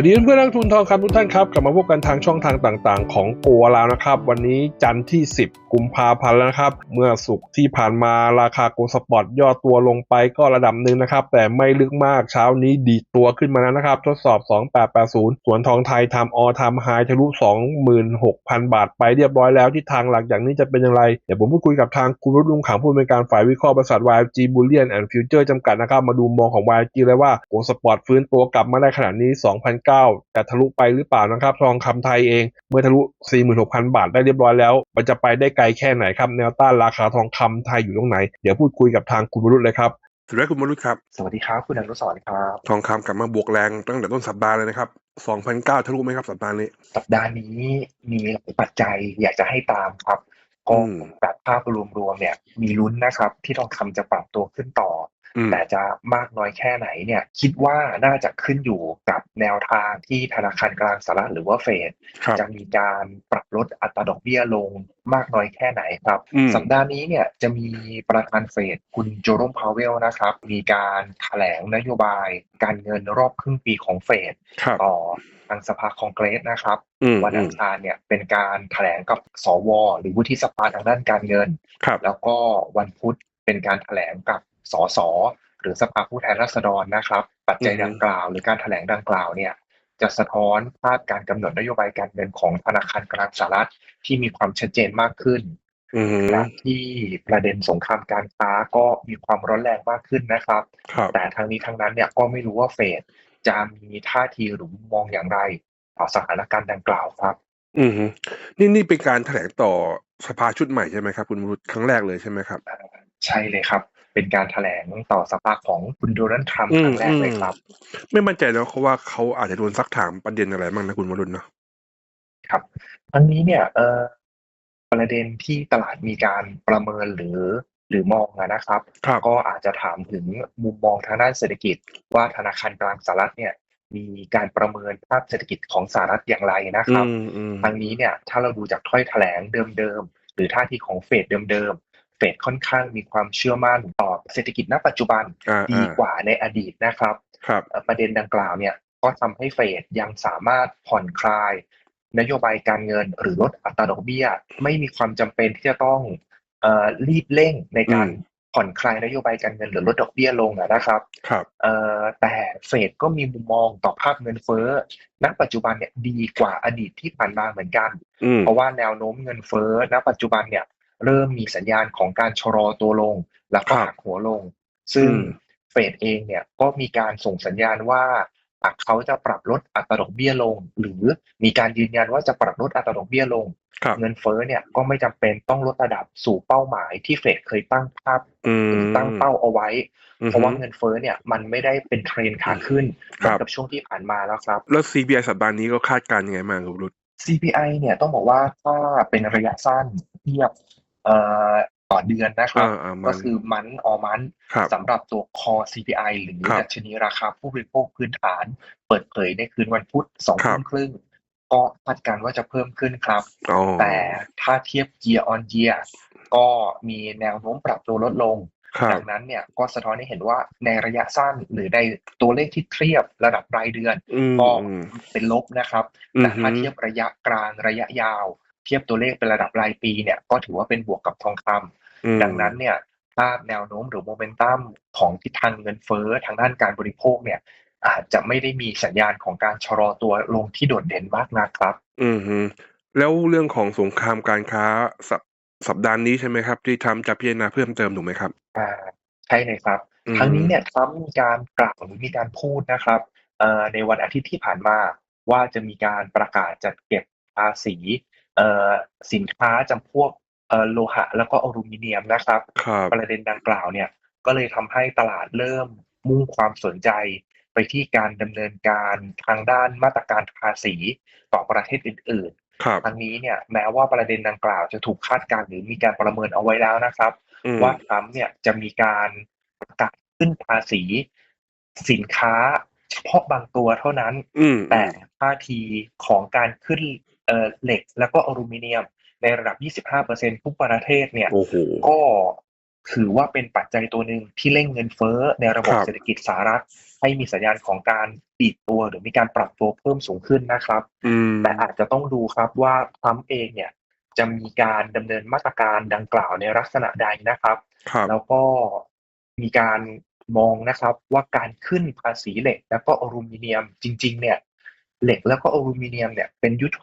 วัสดีเพื่อนนักทุนทองคำทุกท่านครับกลับมาพบกันทางช่องทางต่างๆ ของโกแล้วนะครับ วันนี้จันทร์ที่ 10 กุมภาพันธ์แล้วนะครับ เมื่อสุกร์ที่ผ่านมาราคาโกลสปอร์ตย่อตัวลงไปก็ระดับหนึ่งนะครับ แต่ไม่ลึกมากเช้านี้ดีตัวขึ้นมาแล้วนะครับ ทดสอบ 2880 ส่วนทองไทยทำออทำไฮทะลุ 26,000 บาทไปเรียบร้อยแล้วที่ทางหลักอย่างนี้จะเป็นอย่างไร เดี๋ยวผมพูดคุยกับทางคุณรุ่งลุงขังผู้อำนการฝ่ายวิเคราะห์บริษัท YG Bullion and Future จำกัดนะครับมาดูมองของ YG เลยว่าโกลสปอร์ตฟื้นตัวกลับมาได้ขนาดนี้ 2,009แต่ทะลุไปหรือเปล่านะครับ ทองคำไทยเอง เมื่อทะลุ 46,000 บาทได้เรียบร้อยแล้ว มันจะไปได้ไกลแค่ไหนครับ แนวต้านราคาทองคำไทยอยู่ตรงไหน เดี๋ยวพูดคุยกับทางคุณวรุษเลยครับสวัสดีคุณวรุษครับ สวัสดีครับคุณอนุสรณ์ครับ ทองคำกลับมาบวกแรงตั้งแต่ต้นสัปดาห์เลยนะครับ2,009ทะลุไหมครับสัปดาห์นี้ สัปดาห์นี้มีหลายปัจจัยอยากจะให้ตามครับก็อืมแบบภาพรวมๆเนี่ย มีลุ้นนะครับ ที่ทองคำจะปรับตัวขึ้นต่ออือม แต่จะมากน้อยแค่ไหนเนี่ยคิดว่าน่าจะขึ้นอยู่กับแนวทางที่ธนาคารกลางสหรัฐหรือว่าเฟดครับจะมีการปรับลดอัตราดอกเบี้ยลงมากน้อยแค่ไหนครับอืมสัปดาห์นี้เนี่ยจะมีประธานเฟดคุณโจโรมพาวเวลนะครับ มีการแถลงนโยบายการเงินรอบครึ่งปีของเฟดครับต่อทางสภาคองเกรสนะครับอืมวันอือัมงคารเนี่ยเป็นการแถลงกับสว หรือวุฒิสภาทางด้านการเงินครับแล้วก็วันพุธเป็นการแถลงกับ สสหรือสภาผู้แทนราษฎรนะครับ ปัจจัยอือฮึดังกล่าว หรือการแถลงดังกล่าวเนี่ยจะสะท้อนภาพการกำหนดนโยบายการเงินของธนาคารกลางสหรัฐที่มีความชัดเจนมากขึ้นอืมและที่ประเด็นสงครามการค้าก็มีความร้อนแรงมากขึ้นนะครับครับแต่ทั้งนี้ทั้งนั้นเนี่ยก็ไม่รู้ว่าเฟดจะมีท่าทีหรือมุมมองอย่างไรต่อสถานการณ์ดังกล่าวครับ อืมฮึนี่นี่เป็นการแถลงต่อสภาชุดใหม่ใช่ไหมครับ คุณวรุษครั้งแรกเลยใช่ไหมครับ ใช่เลยครับ เป็นการแถลงต่อสภาของคุณโดนัลด์ทรัมป์ครั้งแรกเลยครับ ไม่มั่นใจแล้วเขาว่าเขาอาจจะโดนซักถามประเด็นอะไรบ้างนะคุณวรุณเนาะครับทั้งนี้เนี่ยเอ่อประเด็นที่ตลาดมีการประเมินหรือหรือมองอะนะครับครับ ก็อาจจะถามถึงมุมมองทางด้านเศรษฐกิจ ว่าธนาคารกลางสหรัฐเนี่ยมีการประเมินภาพเศรษฐกิจของสหรัฐอย่างไรนะครับอืมอืมทางนี้เนี่ยถ้าเราดูจากถ้อยแถลงเดิมๆ หรือท่าทีของเฟดเดิมๆ เฟดค่อนข้างมีความเชื่อมั่นต่อเศรษฐกิจณปัจจุบันอ่าดีอ่ากว่าในอดีตนะครับครับเอ่อประเด็นดังกล่าวเนี่ยก็ทำให้เฟดยังสามารถผ่อนคลาย นโยบายการเงินหรือลดอัตราดอกเบี้ย ไม่มีความจำเป็นที่จะต้องเอ่อรีบเร่งในการอืมผ่อนคลายนโยบายการเงินหรือลดดอกเบี้ยลงอะนะครับครับเอ่อแต่เฟดก็มีมุมมองต่อภาพเงินเฟ้อ ณ ปัจจุบันเนี่ยดีกว่าอดีตที่ผ่านมาเหมือนกันอืมเพราะว่าแนวโน้มเงินเฟ้อ ณ ปัจจุบันเนี่ย เริ่มมีสัญญาณของการชะลอตัวลงแล้วก็ครับหักหัวลง ซึ่งอืมเฟดเองเนี่ยก็มีการส่งสัญญาณว่าหากเขาจะปรับลดอัตราดอกเบี้ยลง หรือมีการยืนยันว่าจะปรับลดอัตราดอกเบี้ยลงครับเงินเฟ้อเนี่ยก็ไม่จำเป็นต้องลดระดับสู่เป้าหมายที่เฟดเคยตั้งภาพอืมหรือตั้งเป้าเอาไว้อืมเพราะว่าเงินเฟ้อเนี่ยมันไม่ได้เป็นเทรนขาขึ้นเหมือนครับกับช่วงที่ผ่านมาแล้วครับ แล้ว CPI สัปดาห์นี้ก็คาดการณ์ยังไงบ้างคุณวรุษ CPI เนี่ยต้องบอกว่าถ้าเป็นระยะสั้นเทียบเอ่อ ต่อเดือนนะครับอ่าอ่ามันก็คือมันออมันครับสำหรับตัว core CPI หรือครับดัชนีราคาผู้บริโภคพื้นฐาน เปิดเผยในคืนวันพุธสองครัทุ่บมครึ่งก็คาดการณ์ว่าจะเพิ่มขึ้นครับอ๋อแต่ถ้าเทียบ year on year ก็มีแนวโน้มปรับตัวลดลงครับดังนั้นเนี่ยก็สะท้อนให้เห็นว่าในระยะสั้นหรือในตัวเลขที่เทียบระดับรายเดือนอืมก็อืมเป็นลบนะครับอืมแต่ถ้าเทียบระยะกลางระยะยาวเทียบตัวเลขเป็นระดับรายปีเนี่ยก็ถือว่าเป็นบวกกับทองคำอืมดังนั้นเนี่ยภาพแนวโน้มหรือโมเมนตัมของทิศทางเงินเฟ้อทางด้านการบริโภคเนี่ยอาจจะไม่ได้มีสัญญาณของการชะลอตัวลงที่โดดเด่นมากนักครับ อืมฮึแล้วเรื่องของสงครามการค้าสัปสัปดาห์นี้ใช่ไหมครับ ที่ทำจะพิจารณาเพิ่มเติมถูกไหมครับอ่าใช่เลยครับอืมทั้งนี้เนี่ยทรัมป์มีการกล่าวหรือมีการพูดนะครับเอ่อในวันอาทิตย์ที่ผ่านมาว่าจะมีการประกาศจัดเก็บภาษีเอ่อ สินค้าจำพวกเอ่อโลหะ แล้วก็อลูมิเนียมนะครับครับ ประเด็นดังกล่าวเนี่ยก็เลยทำให้ตลาดเริ่มมุ่งความสนใจไปที่การดำเนินการทางด้านมาตรการภาษีต่อประเทศอื่นครับๆทั้งนี้เนี่ยแม้ว่าประเด็นดังกล่าวจะถูกคาดการณ์หรือมีการประเมินเอาไว้แล้วนะครับอืมว่าทรัมป์เนี่ยจะมีการประกาศขึ้นภาษี สินค้าเฉพาะบางตัวเท่านั้นอืมแต่ท่าทีของการขึ้น เอ่อเหล็กแล้วก็อลูมิเนียม ในระดับ 25%ทุกประเทศเนี่ยโอ้โหก็ถือว่าเป็นปัจจัยตัวหนึ่งที่เร่งเงินเฟ้อในระบบครับเศรษฐกิจสหรัฐ ให้มีสัญญาณของการดีดตัวหรือมีการปรับตัวเพิ่มสูงขึ้นนะครับอืมแต่อาจจะต้องดูครับว่าทรัมป์เองเนี่ยจะมีการดำเนินมาตรการดังกล่าวในลักษณะใดนะครับครับแล้วก็มีการมองนะครับว่าการขึ้นภาษีเหล็ก แล้วก็อลูมิเนียมจริง ๆ เนี่ย เหล็กแล้วก็อลูมิเนียมเนี่ยเป็นยุทธ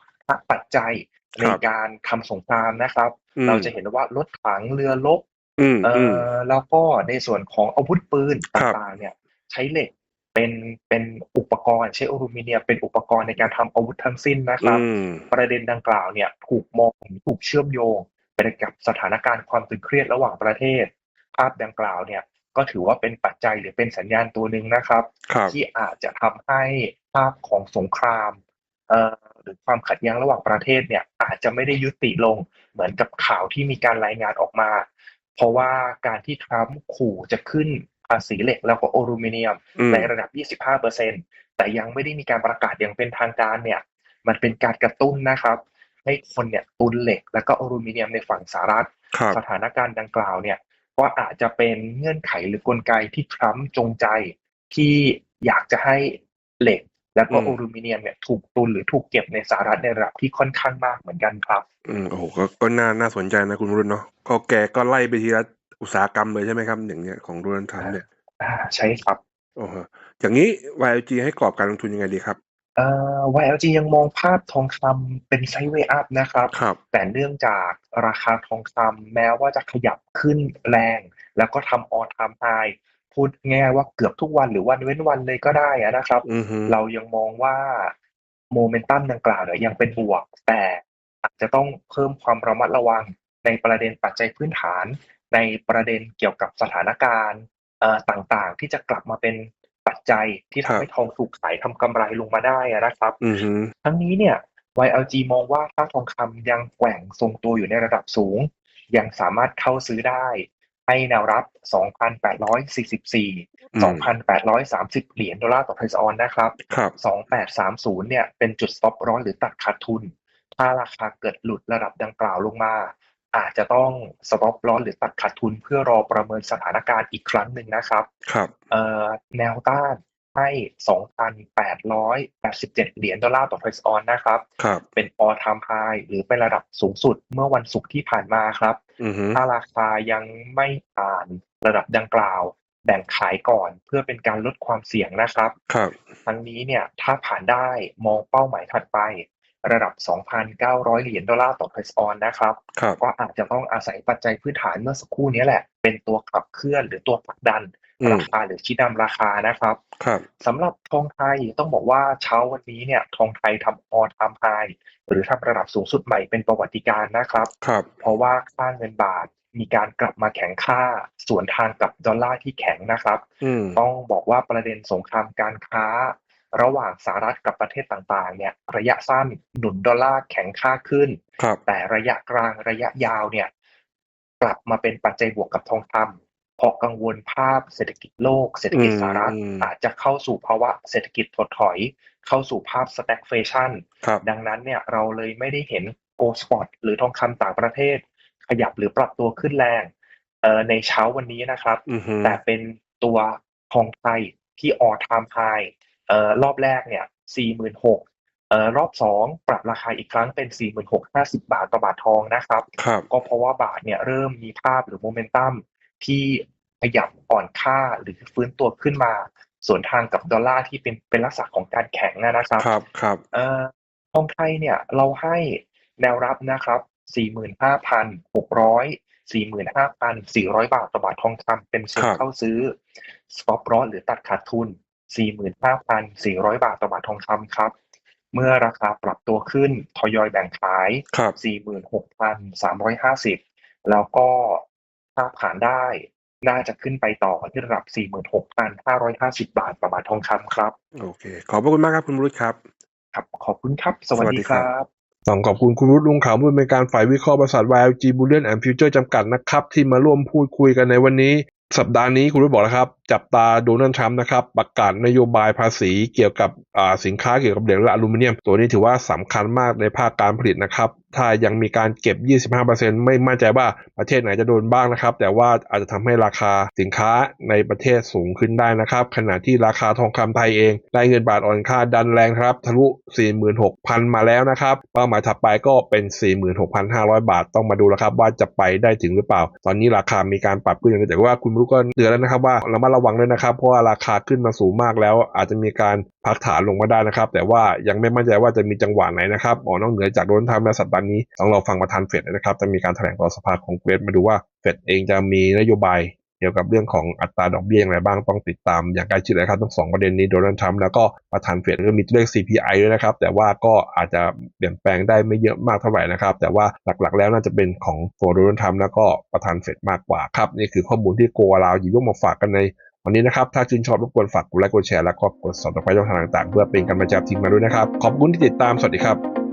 ปัจจัยในการทำสงครามนะครับอืมเราจะเห็นว่ารถถังเรือรบอืมเอ่อืมอแล้วก็ในส่วนของอาวุธปืนครับต่างๆเนี่ย ใช้เหล็กเป็นเป็นอุปกรณ์ใช้อลูมิเนียมเป็นอุปกรณ์ในการทำอาวุธทั้งสิ้นนะครับอืมประเด็นดังกล่าวเนี่ย ถูกมองถูกเชื่อมโยงไปกับสถานการณ์ความตึงเครียดระหว่างประเทศ ภาพดังกล่าวเนี่ยก็ถือว่าเป็นปัจจัยหรือเป็นสัญญาณตัวหนึ่งนะครับครับที่อาจจะทำให้ภาพของสงครามเอ่อห รือความขัดแย้งระหว่างประเทศเนี่ยอาจจะไม่ได้ยุติลงเหมือนกับข่าวที่มีการรายงานออกมา เพราะว่าการที่ทรัมป์ขู่จะขึ้นภาษีเหล็กแล้วก็อลูมิเนียมอืมในระดับ 25%แต่ยังไม่ได้มีการประกาศอย่างเป็นทางการเนี่ย มันเป็นการกระตุ้นนะครับ ให้คนเนี่ยตุนเหล็กแล้วก็อลูมิเนียมในฝั่งสหรัฐครับสถานการณ์ดังกล่าวเนี่ยก็อาจจะเป็นเงื่อนไขหรือกลไกที่ทรัมป์จงใจที่อยากจะให้เหล็ก แล้วก็อืมอลูมิเนียมเนี่ยถูกตุนหรือถูกเก็บในสหรัฐในระดับที่ค่อนข้างมากเหมือนกันครับ อืมโอ้โหก็ก็น่าน่าสนใจนะคุณรุ่นเนาะก็แกก็ไล่ไปทีละอุตสาหกรรมเลยใช่ไหมครับอย่างเนี้ยของโดนัลด์ทรัมป์เนี่ยอ่าใช่ครับโอ้โหอย่างนี้ YLG ให้กรอบการลงทุนยังไงดีครับเอ่อ YLG ยังมองภาพทองคำเป็นไซด์เวย์อัพนะครับครับแต่เนื่องจากราคาทองคำแม้ว่าจะขยับขึ้นแรง แล้วก็ทำออทามไฮ พูดง่ายๆว่าเกือบทุกวันหรือวันเว้นวันเลยก็ได้อะนะครับอือฮึเรายังมองว่าโมเมนตัมดังกล่าวเนี่ยยังเป็นบวก แต่อาจจะต้องเพิ่มความระมัดระวังในประเด็นปัจจัยพื้นฐาน ในประเด็นเกี่ยวกับสถานการณ์เอ่อต่างๆ ที่จะกลับมาเป็นปัจจัยที่ทำให้ทองถูกขายทำกำไรลงมาได้อะนะครับอือฮึทั้งนี้เนี่ย YLG มองว่าค่าทองคำยังแกว่งทรงตัวอยู่ในระดับสูง ยังสามารถเข้าซื้อได้ ให้แนวรับ 2,844อืม2,830 เหรียญดอลลาร์ต่อไทรออนนะครับครับ 2830 เนี่ยเป็นจุด stop ร้อนหรือตัดขาดทุน ถ้าราคาเกิดหลุดระดับดังกล่าวลงมา อาจจะต้อง stop ร้อนหรือตัดขาดทุนเพื่อรอประเมินสถานการณ์อีกครั้งหนึ่งนะครับครับเอ่อแนวต้าน ให้ 2,887 เหรียญดอลลาร์ต่อไทรออนนะครับ ครับ เป็น all time high หรือเป็นระดับสูงสุดเมื่อวันศุกร์ที่ผ่านมาครับ อือฮึถ้าราคายังไม่ผ่านระดับดังกล่าว แบ่งขายก่อนเพื่อเป็นการลดความเสี่ยงนะครับ ครับ ทั้งนี้เนี่ยถ้าผ่านได้มองเป้าหมายถัดไป ระดับ 2,900 เหรียญดอลลาร์ต่อไทรออนนะครับ ครับ ก็อาจจะต้องอาศัยปัจจัยพื้นฐานเมื่อสักครู่นี้แหละ เป็นตัวขับเคลื่อนหรือตัวผลักดันอืม ราคาหรือชี้นำราคานะครับครับสำหรับทองไทยต้องบอกว่าเช้าวันนี้เนี่ยทองไทยทำออทามไฮหรือทำระดับสูงสุดใหม่เป็นประวัติการณ์นะครับครับ เพราะว่าค่าเงินบาทมีการกลับมาแข็งค่าสวนทางกับดอลลาร์ที่แข็งนะครับอืมต้องบอกว่าประเด็นสงครามการค้า ระหว่างสหรัฐกับประเทศต่างๆ เนี่ย ระยะสั้นหนุนดอลลาร์แข็งค่าขึ้นครับแต่ระยะกลางระยะยาวเนี่ย กลับมาเป็นปัจจัยบวกกับทองคำเพราะกังวลภาพเศรษฐกิจโลก เศรษฐกิจสหรัฐอืมอาจจะเข้าสู่ภาวะเศรษฐกิจถดถอย เข้าสู่ภาพ stagflation ครับดังนั้นเนี่ยเราเลยไม่ได้เห็น gold spot หรือทองคำต่างประเทศ ขยับหรือปรับตัวขึ้นแรงเอ่อในเช้าวันนี้นะครับอือฮึแต่เป็นตัวทองไทยที่ all time high เอ่อรอบแรกเนี่ย46,000เอ่อรอบสองปรับราคาอีกครั้งเป็น 46,50 บาทต่อบาททองนะครับครับก็เพราะว่าบาทเนี่ยเริ่มมีภาพหรือโมเมนตัม ที่ขยับอ่อนค่าหรือฟื้นตัวขึ้นมา ส่วนทางกับดอลลาร์ที่เป็นเป็นลักษณะของการแข็งอะนะครับ ครับครับเอ่อทองไทยเนี่ยเราให้แนวรับนะครับ45,600 45,400 บาทต่อบาททองคำเป็นเซ็นครับเข้าซื้อ stop loss หรือตัดขาดทุน 45,400 บาทต่อบาททองคำครับ เมื่อราคาปรับตัวขึ้นทยอยแบ่งขายครับ46,350 แล้วก็ ถ้าผ่านได้น่าจะขึ้นไปต่อที่ระดับ 46,550 บาทต่อบาททองคำครับ โอเค ขอบพระคุณมากครับคุณรุตครับ ครับ ขอบคุณครับ สวัสสวัสดีดีคครัรับบต้องขอบคุณคุณรุตลุงขาวผู้เป็นการฝ่ายวิเคราะห์บริษัท YLG Bullion and Future จำกัดนะครับ ที่มาร่วมพูดคุยกันในวันนี้ สัปดาห์นี้คุณรุตบอกแล้วครับ จับตาโดนัลด์ทรัมป์นะครับ ประกาศนโยบายภาษีเกี่ยวกับอ่าสินค้าเกี่ยวกับเหล็กและอลูมิเนียม ตัวนี้ถือว่าสำคัญมากในภาคการผลิตนะครับ ถ้ายังมีการเก็บ 25%ไม่มั่นใจว่าประเทศไหนจะโดนบ้างนะครับ แต่ว่าอาจจะทำให้ราคาสินค้าในประเทศสูงขึ้นได้นะครับ ขณะที่ราคาทองคำไทยเองได้เงินบาทอ่อนค่าดันแรงครับ ทะลุ 46,000 มาแล้วนะครับ เป้าหมายถัดไปก็เป็น 46,500 บาทต้องมาดูแล้วครับ ว่าจะไปได้ถึงหรือเปล่า ตอนนี้ราคามีการปรับขึ้นอย่างไรแต่ว่าคุณรู้ก็เตือนแล้วนะครับว่าระมัดระวังด้วยนะครับ เพราะว่าราคาขึ้นมาสูงมากแล้ว อาจจะมีการ พักฐานลงมาได้นะครับ แต่ว่ายังไม่มั่นใจว่าจะมีจังหวะไหนนะครับอ๋อนอกเหนือจากโดนทำและสัปดาห์นี้ต้องรอฟังประธานเฟดนะครับจะมีการแถลงต่อสภาคองเกรสมาดูว่าเฟดเองจะมีนโยบายเกี่ยวกับเรื่องของอัตราดอกเบี้ยอย่างไรบ้างต้องติดตามอย่างใกล้ชิดเลยครับทั้งสองประเด็นนี้โดนัลด์ทรัมป์แล้วก็ประธานเฟดก็มีตัวเลข CPI ด้วยนะครับ แต่ว่าก็อาจจะเปลี่ยนแปลงได้ไม่เยอะมากเท่าไหร่นะครับ แต่ว่าหลักๆ แล้วน่าจะเป็นของตัวโดนัลด์ทรัมป์แล้วก็ประธานเฟดมากกว่าครับ นี่คือข้อมูลที่โกลาวหยิบยกมาฝากกันใน วันนี้นะครับถ้าชื่นชอบรบกวนฝากกดไลค์กดแชร์และก็กด subscribe ช่องทางต่างๆ เพื่อเป็นกำลังใจทีมมาด้วยนะครับ ขอบคุณที่ติดตามสวัสดีครับ